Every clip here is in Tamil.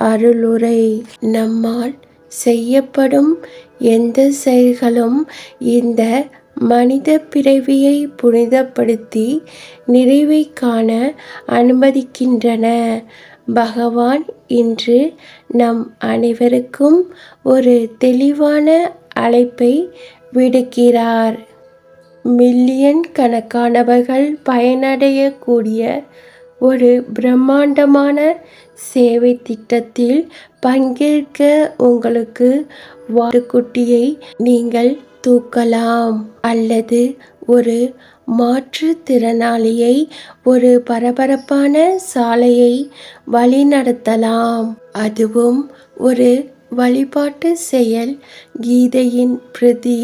அருளுரை. நம்மால் செய்யப்படும் எந்த செயல்களும் இந்த மனித பிறவியை புனிதப்படுத்தி நிறைவை காண அனுமதிக்கின்றன. பகவான் இன்று நம் அனைவருக்கும் ஒரு தெளிவான அழைப்பை விடுக்கிறார். மில்லியன் கணக்கானவர்கள் பயனடையக்கூடிய ஒரு பிரம்மாண்டமான சேவை திட்டத்தில் பங்கேற்க உங்களுக்கு வாட்டுக்குட்டியை நீங்கள் தூக்கலாம். அல்லது ஒரு மாற்றுத்திறனாளியை ஒரு பரபரப்பான சாலையை வழிநடத்தலாம். அதுவும் ஒரு வழிபாட்டு செயல் கீதையின் பிரதி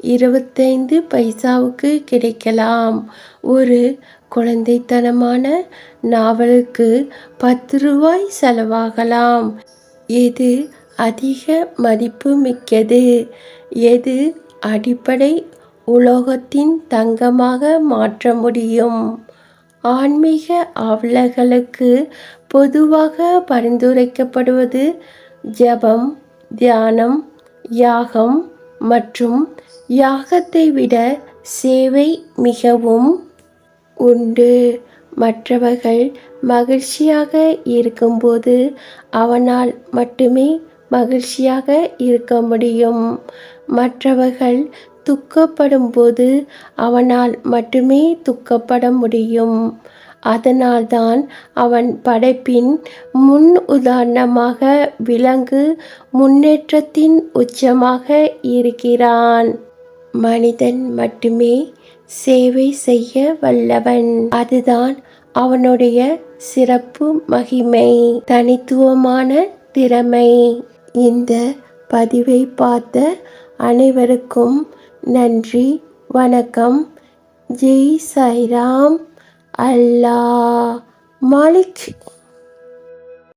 இருபத்தைந்து பைசாவுக்கு கிடைக்கலாம். ஒரு குழந்தைத்தனமான நாவலுக்கு பத்து ரூபாய் செலவாகலாம். எது அதிக மதிப்பு மிக்கது? எது அடிப்படை உலோகத்தின் தங்கமாக மாற்ற முடியும்? ஆன்மீக ஆவலர்களுக்கு பொதுவாக பரிந்துரைக்கப்படுவது ஜபம் தியானம் யாகம் மற்றும் யாகத்தை விட சேவை மிகவும் உண்டு. மற்றவர்கள் மகிழ்ச்சியாக இருக்கும்போது அவனால் மட்டுமே மகிழ்ச்சியாக இருக்க முடியும். மற்றவர்கள் துக்கப்படும்போது அவனால் மட்டுமே துக்கப்பட முடியும். அதனால்தான் அவன் படைப்பின் முன் உதாரணமாக விலங்கு முன்னேற்றத்தின் உச்சமாக இருக்கிறான். மனிதன் மட்டுமே சேவை செய்ய வல்லவன். அதுதான் அவனுடைய சிறப்பு மகிமை தனித்துவமான திறமை. இந்த பதிவை பார்த்த அனைவருக்கும் நன்றி வணக்கம். ஜெய் சாய்ராம். Allah Malik